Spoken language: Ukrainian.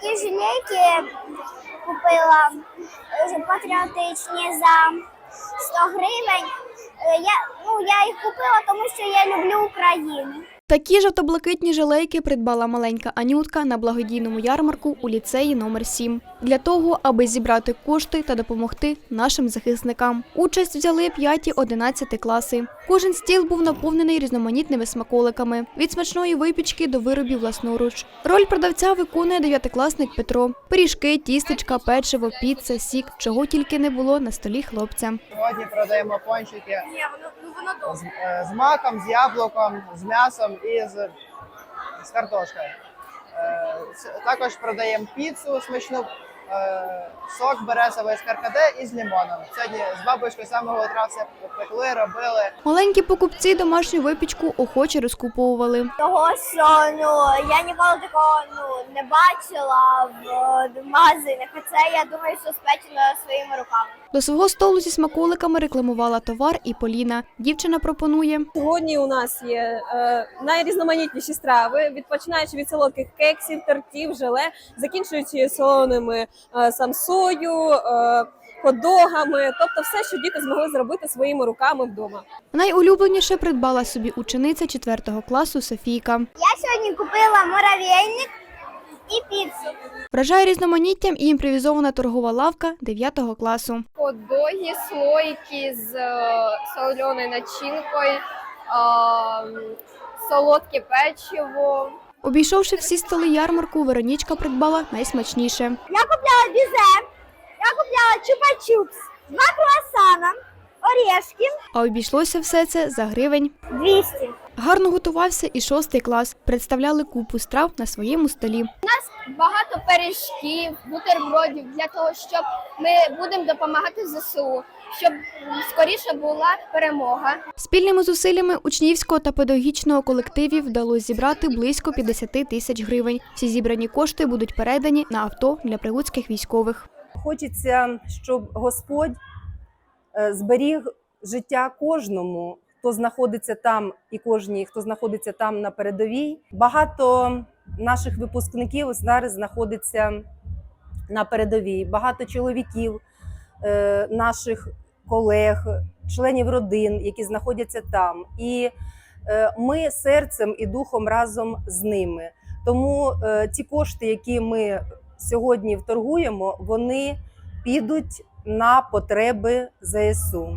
такі жилетки купила е, патріотичні за 100 гривень. Е, Я, ну, я їх купила, тому що я люблю Україну. Такі жовто-блакитні жилейки придбала маленька Анютка на благодійному ярмарку у ліцеї номер 7 для того, аби зібрати кошти та допомогти нашим захисникам. Участь взяли 5-11 класи. Кожен стіл був наповнений різноманітними смаколиками від смачної випічки до виробів власноруч. Роль продавця виконує дев'ятикласник Петро. Пиріжки, тістечка, печиво, піца, сік, чого тільки не було на столі хлопця. Сьогодні продаємо пончики з, е, з маком, з яблуком, з м'ясом і з, картошкою. Е, Також продаємо піцу смачну, е, сок березовий з каркаде і з лимоном. Сьогодні з бабушкою з самого утра все пекли, робили. Маленькі покупці домашню випічку охоче розкуповували. Того, що ну, я ніколи такого ну, не бачила в, в магазинах. Це, я думаю, що спечено своїми руками. До свого столу зі смаколиками рекламувала товар і Поліна. Дівчина пропонує Сьогодні у нас є е, найрізноманітніші страви, від починаючи від солодких кексів, тортів, желе, закінчуючи солоними е, самсою, е, хот-догами, тобто все, що діти змогли зробити своїми руками вдома. найулюбленіше придбала собі учениця 4 класу Софійка. Я сьогодні купила муравейник і піцу. Вражає різноманіттям і імпровізована торгова лавка 9 класу. Хот-доги, слойки з е, соленою начинкою, е, солодке печиво. Обійшовши всі столи ярмарку, Веронічка придбала найсмачніше. Я купляла бізе, я купляла чупа-чупс, два круасана, орешки. А обійшлося все це за гривень. 200. Гарно готувався і шостий клас. Представляли купу страв на своєму столі. Нас Багато пиріжків, бутербродів для того, щоб ми будемо допомагати ЗСУ, щоб скоріше була перемога. Спільними зусиллями учнівського та педагогічного колективів вдалося зібрати близько 50 тисяч гривень. Всі зібрані кошти будуть передані на авто для прилуцьких військових. Хочеться, щоб Господь е, зберіг життя кожному, хто знаходиться там, і кожній, хто знаходиться там на передовій. Багато наших випускників зараз знаходиться на передовій. Багато чоловіків, е, наших колег, членів родин, які знаходяться там. І е, ми серцем і духом разом з ними. Тому е, ті кошти, які ми сьогодні вторгуємо, вони підуть на потреби ЗСУ.